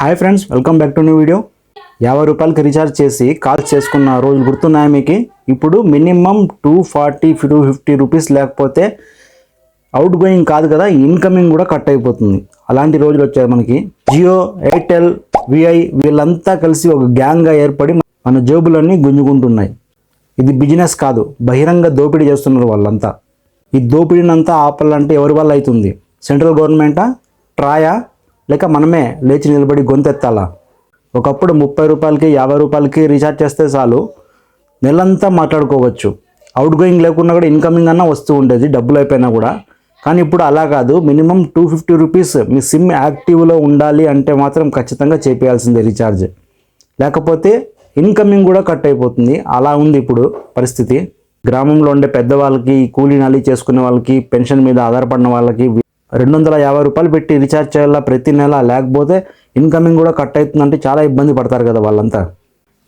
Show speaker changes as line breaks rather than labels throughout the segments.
Hi friends welcome back to new video యాభై రూపాయలకి recharge చేసి కాల్స్ చేసుకున్న రోజులు గుర్తున్నాయి మీకు? ఇప్పుడు minimum two forty two fifty rupees లేకపోతే అవుట్ గోయింగ్ కాదు కదా ఇన్కమింగ్ కూడా కట్ అయిపోతుంది. అలాంటి రోజులు వచ్చాయి మనకి. జియో ఎయిర్టెల్ విఐ వీళ్ళంతా కలిసి ఒక గ్యాంగ్గా ఏర్పడి మన జేబులన్నీ గుంజుకుంటున్నాయి. ఇది బిజినెస్ కాదు బహిరంగ దోపిడీ చేస్తున్నారు వాళ్ళంతా. ఈ దోపిడీనంతా ఆపాలంటే ఎవరి వల్ల అవుతుంది? సెంట్రల్ గవర్నమెంటా ట్రాయా లేక మనమే లేచి నిలబడి గొంతెత్తాలా? ఒకప్పుడు ముప్పై రూపాయలకి యాభై రూపాయలకి రీఛార్జ్ చేస్తే చాలు. నెలంతా మాట్లాడుకోవచ్చు. అవుట్ గోయింగ్ లేకున్నా కూడా ఇన్కమింగ్ అన్నా వస్తూ ఉండేది డబ్బులు అయిపోయినా కూడా. కానీ ఇప్పుడు అలా కాదు. మినిమం టూ ఫిఫ్టీ రూపీస్ మీ సిమ్ యాక్టివ్లో ఉండాలి అంటే మాత్రం ఖచ్చితంగా చేపించాల్సిందే రీఛార్జ్. లేకపోతే ఇన్కమింగ్ కూడా కట్ అయిపోతుంది. అలా ఉంది ఇప్పుడు పరిస్థితి. గ్రామంలో ఉండే పెద్దవాళ్ళకి కూలీ నాలి చేసుకునే వాళ్ళకి పెన్షన్ మీద ఆధారపడిన వాళ్ళకి రెండు వందల యాభై రూపాయలు పెట్టి రీఛార్జ్ చేయాలా ప్రతి నెల లేకపోతే ఇన్కమింగ్ కూడా కట్ అవుతుందంటే చాలా ఇబ్బంది పడతారు కదా వాళ్ళంతా.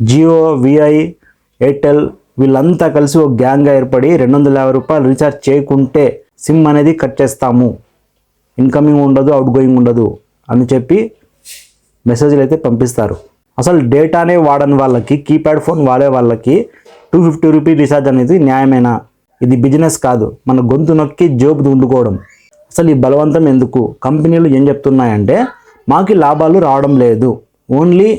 జియో విఐ ఎయిర్టెల్ వీళ్ళంతా కలిసి ఒక గ్యాంగ్గా ఏర్పడి రెండు వందల యాభై రూపాయలు రీఛార్జ్ చేయకుంటే సిమ్ అనేది కట్ చేస్తాము. ఇన్కమింగ్ ఉండదు అవుట్ గోయింగ్ ఉండదు అని చెప్పి మెసేజ్లు అయితే పంపిస్తారు. అసలు డేటానే వాడని వాళ్ళకి కీప్యాడ్ ఫోన్ వాడే వాళ్ళకి టూ ఫిఫ్టీ రూపీ రీఛార్జ్ అనేది న్యాయమేనా? ఇది బిజినెస్ కాదు. మన గొంతు నొక్కి జోబు దుండుకోవడం అసలు ఈ బలవంతం ఎందుకు? కంపెనీలు ఏం చెప్తున్నాయంటే మాకు లాభాలు రావడం లేదు. ఓన్లీ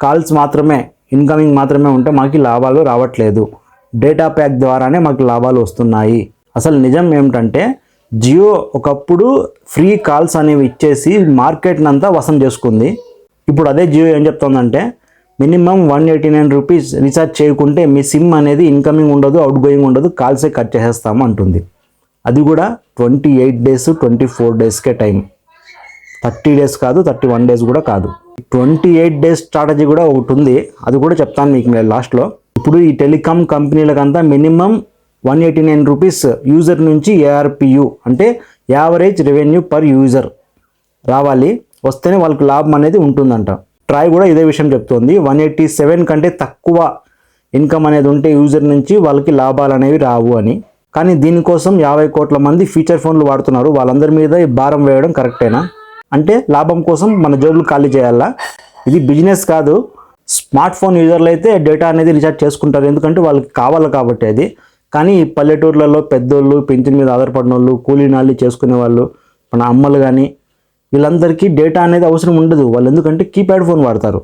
కాల్స్ మాత్రమే ఇన్కమింగ్ మాత్రమే ఉంటే మాకు లాభాలు రావట్లేదు. డేటా ప్యాక్ ద్వారానే మాకు లాభాలు వస్తున్నాయి. అసలు నిజం ఏమిటంటే జియో ఒకప్పుడు ఫ్రీ కాల్స్ అనేవి ఇచ్చేసి మార్కెట్ని అంతా వసం చేసుకుంది. ఇప్పుడు అదే జియో ఏం చెప్తుందంటే minimum one eighty nine rupees recharge చేయకుంటే మీ సిమ్ అనేది ఇన్కమింగ్ ఉండదు అవుట్ గోయింగ్ ఉండదు కాల్సే కట్ చేసేస్తాము అంటుంది. అది కూడా twenty eight days twenty four డేస్కే time thirty days కాదు థర్టీ వన్ డేస్ కూడా కాదు. ట్వంటీ ఎయిట్ డేస్ స్ట్రాటజీ కూడా ఒకటి ఉంది. అది కూడా చెప్తాను మీకు నేను లాస్ట్లో ఇప్పుడు ఈ telecom కంపెనీలకంతా minimum one eighty nine rupees user నుంచి ఏఆర్పియు అంటే యావరేజ్ రెవెన్యూ పర్ యూజర్ రావాలి. వస్తేనే వాళ్ళకి లాభం అనేది ఉంటుందంట. ట్రై కూడా ఇదే విషయం చెప్తోంది. వన్ ఎయిటీ సెవెన్ కంటే తక్కువ ఇన్కమ్ అనేది ఉంటే యూజర్ నుంచి వాళ్ళకి లాభాలు అనేవి రావు అని. కానీ దీనికోసం యాభై కోట్ల మంది ఫీచర్ ఫోన్లు వాడుతున్నారు. వాళ్ళందరి మీద ఈ భారం వేయడం కరెక్టేనా అంటే లాభం కోసం మన జోబులు ఖాళీ చేయాలా? ఇది బిజినెస్ కాదు. స్మార్ట్ ఫోన్ యూజర్లు అయితే డేటా అనేది రీఛార్జ్ చేసుకుంటారు. ఎందుకంటే వాళ్ళకి కావాలి కాబట్టి అది. కానీ పల్లెటూర్లలో పెద్దోళ్ళు పింఛన్ మీద ఆధారపడిన వాళ్ళు కూలీనాళ్ళు చేసుకునే వాళ్ళు మన అమ్మలు కానీ వీళ్ళందరికీ డేటా అనేది అవసరం ఉండదు. వాళ్ళు ఎందుకంటే కీప్యాడ్ ఫోన్ వాడతారు.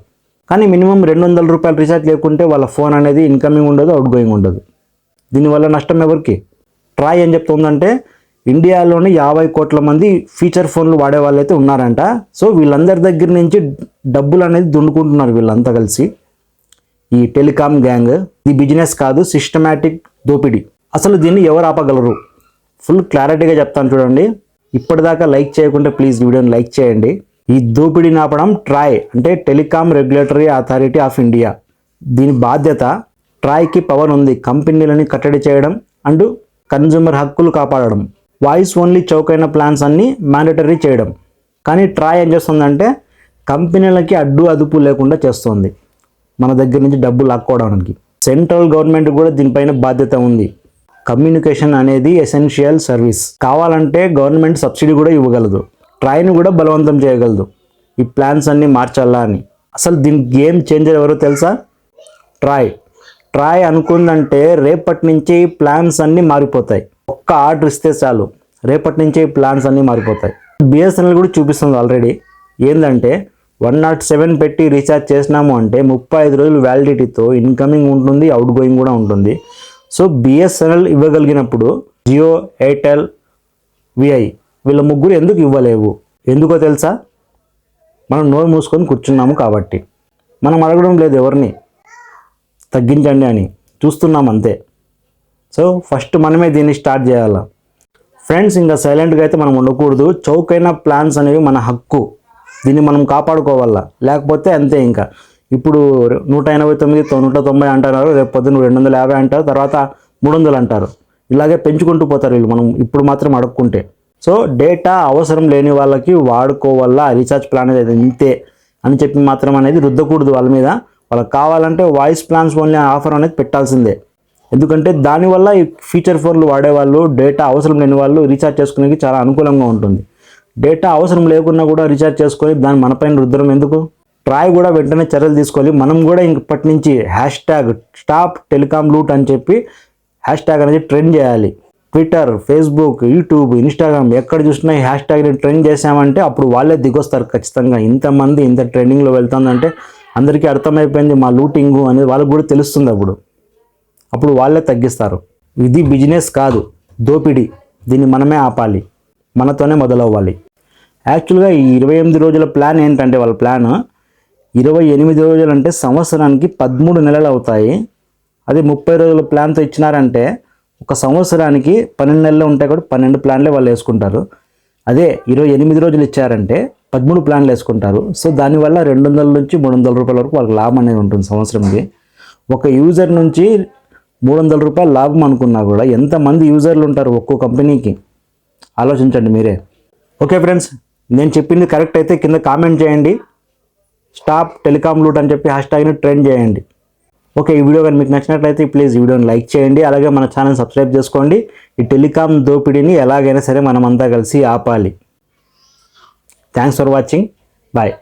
కానీ మినిమం రెండు వందల రూపాయలు రీఛార్జ్ లేకుంటే వాళ్ళ ఫోన్ అనేది ఇన్కమింగ్ ఉండదు అవుట్ గోయింగ్ ఉండదు. దీనివల్ల నష్టం ఎవరికి? ట్రాయ్ ఏం చెప్తుందంటే ఇండియాలోని యాభై కోట్ల మంది ఫీచర్ ఫోన్లు వాడే వాళ్ళైతే ఉన్నారంట. సో వీళ్ళందరి దగ్గర నుంచి డబ్బులు అనేది దుండుకుంటున్నారు వీళ్ళంతా కలిసి. ఈ టెలికామ్ గ్యాంగ్ ఇది బిజినెస్ కాదు సిస్టమేటిక్ దోపిడీ. అసలు దీన్ని ఎవరు ఆపగలరు? ఫుల్ క్లారిటీగా చెప్తాను చూడండి. ఇప్పటిదాకా లైక్ చేయకుంటే ప్లీజ్ వీడియోని లైక్ చేయండి. ఈ దోపిడీని ఆపడం ట్రాయ్ అంటే telecom regulatory authority of India. దీని బాధ్యత ట్రాయ్కి పవర్ ఉంది కంపెనీలని కట్టడి చేయడం. అండ్ కన్జ్యూమర్ హక్కులు కాపాడడం. వాయిస్ ఓన్లీ చౌకైన ప్లాన్స్ అన్నీ మ్యాండటరీ చేయడం. కానీ ట్రాయ్ ఏం చేస్తుందంటే కంపెనీలకి అడ్డు అదుపు లేకుండా చేస్తుంది. మన దగ్గర నుంచి డబ్బు లాక్కోవడానికి. సెంట్రల్ గవర్నమెంట్ కూడా దీనిపైన బాధ్యత ఉంది. కమ్యూనికేషన్ అనేది ఎసెన్షియల్ సర్వీస్. కావాలంటే గవర్నమెంట్ సబ్సిడీ కూడా ఇవ్వగలదు. ట్రైన్ కూడా బలవంతం చేయగలదు. ఈ ప్లాన్స్ అన్నీ మార్చాలా అని. అసలు దీని గేమ్ చేంజర్ ఎవరో తెలుసా? ట్రాయ్ ట్రాయ్ అనుకుందంటే రేపటి నుంచి ప్లాన్స్ అన్నీ మారిపోతాయి. ఒక్క ఆర్డర్ ఇస్తే చాలు. రేపటి నుంచి ప్లాన్స్ అన్నీ మారిపోతాయి. బిఎస్ఎన్ఎల్ కూడా చూపిస్తుంది ఆల్రెడీ. ఏంటంటే వన్ నాట్ సెవెన్ పెట్టి రీఛార్జ్ చేసినాము అంటే ముప్పై ఐదు రోజులు వ్యాలిడిటీతో ఇన్కమింగ్ ఉంటుంది అవుట్ గోయింగ్ కూడా ఉంటుంది. సో బిఎస్ఎన్ఎల్ ఇవ్వగలిగినప్పుడు జియో ఎయిర్టెల్ విఐ వీళ్ళ ముగ్గురు ఎందుకు ఇవ్వలేవు? ఎందుకో తెలుసా? మనం నోరు మూసుకొని కూర్చున్నాము కాబట్టి. మనం అడగడం లేదు ఎవరిని. తగ్గించండి అని చూస్తున్నాం అంతే. సో ఫస్ట్ మనమే దీన్ని స్టార్ట్ చేయాలి? ఫ్రెండ్స్ ఇంకా సైలెంట్గా అయితే మనం ఉండకూడదు. చౌకైన ప్లాన్స్ అనేవి మన హక్కు. దీన్ని మనం కాపాడుకోవాలా? లేకపోతే అంతే ఇంకా. ఇప్పుడు నూట ఎనభై తొమ్మిది నూట తొంభై అంటున్నారు. రేపు పొద్దున్న రెండు వందల యాభై అంటారు. తర్వాత మూడు వందలు అంటారు. ఇలాగే పెంచుకుంటూ పోతారు వీళ్ళు. మనం ఇప్పుడు మాత్రం అడుక్కుంటే. సో డేటా అవసరం లేని వాళ్ళకి వాడుకోవాలా? రీఛార్జ్ ప్లాన్ అనేది ఇంతే అని చెప్పి మాత్రం అనేది రుద్దకూడదు వాళ్ళ మీద. వాళ్ళకి కావాలంటే వాయిస్ ప్లాన్స్ ఓన్లీ ఆఫర్ అనేది పెట్టాల్సిందే. ఎందుకంటే దానివల్ల ఈ ఫీచర్ ఫోన్లు వాడేవాళ్ళు డేటా అవసరం లేని వాళ్ళు రీఛార్జ్ చేసుకునేకి చాలా అనుకూలంగా ఉంటుంది. డేటా అవసరం లేకున్నా కూడా రీఛార్జ్ చేసుకొని దాన్ని మనపైన రుద్దరం ఎందుకు? ట్రాయ్ కూడా వెంటనే చర్యలు తీసుకోవాలి. మనం కూడా ఇప్పటి నుంచి hashtag stop telecom loot అని చెప్పి హ్యాష్ ట్యాగ్ అనేది ట్రెండ్ చేయాలి. ట్విట్టర్ ఫేస్బుక్ యూట్యూబ్ ఇన్స్టాగ్రామ్ ఎక్కడ చూసినా ఈ హ్యాష్ ట్యాగ్ని ట్రెండ్ చేసామంటే అప్పుడు వాళ్ళే దిగొస్తారు ఖచ్చితంగా. ఇంతమంది ఇంత ట్రెండింగ్లో వెళ్తుందంటే అందరికీ అర్థమైపోయింది మా లూటింగు అనేది వాళ్ళకి కూడా తెలుస్తుంది అప్పుడు. అప్పుడు వాళ్ళే తగ్గిస్తారు. ఇది బిజినెస్ కాదు దోపిడీ. దీన్ని మనమే ఆపాలి మనతోనే మొదలవ్వాలి. యాక్చువల్గా ఈ ఇరవై ఎనిమిది రోజుల ప్లాన్ ఏంటంటే వాళ్ళ ప్లాన్ ఇరవై ఎనిమిది రోజులు అంటే సంవత్సరానికి పదమూడు నెలలు అవుతాయి. అదే ముప్పై రోజుల ప్లాన్తో ఇచ్చినారంటే ఒక సంవత్సరానికి పన్నెండు నెలలు ఉంటాయి కూడా పన్నెండు ప్లాన్లే వాళ్ళు వేసుకుంటారు. అదే ఇరవై ఎనిమిది రోజులు ఇచ్చారంటే పదమూడు ప్లాన్లు వేసుకుంటారు. సో దానివల్ల రెండు వందల నుంచి మూడు వందల రూపాయల వరకు వాళ్ళకి లాభం అనేది ఉంటుంది సంవత్సరంకి ఒక యూజర్ నుంచి మూడు వందల రూపాయలు లాభం అనుకున్నా కూడా ఎంతమంది యూజర్లు ఉంటారు ఒక్కో కంపెనీకి? ఆలోచించండి మీరే. ఓకే ఫ్రెండ్స్ నేను చెప్పింది కరెక్ట్ అయితే కింద కామెంట్ చేయండి. స్టాప్ టెలికామ్ లూట్ అని చెప్పి హ్యాష్ ట్యాగ్ని ట్రెండ్ చేయండి. ఓకే ఈ వీడియో కానీ మీకు నచ్చినట్లయితే ప్లీజ్ వీడియోని లైక్ చేయండి. అలాగే మన ఛానల్ సబ్స్క్రైబ్ చేసుకోండి. ఈ టెలికామ్ దోపిడీని ఎలాగైనా సరే మనమంతా కలిసి ఆపాలి. தேங்க்ஸ் ஃபார் வாட்சிங் பாய்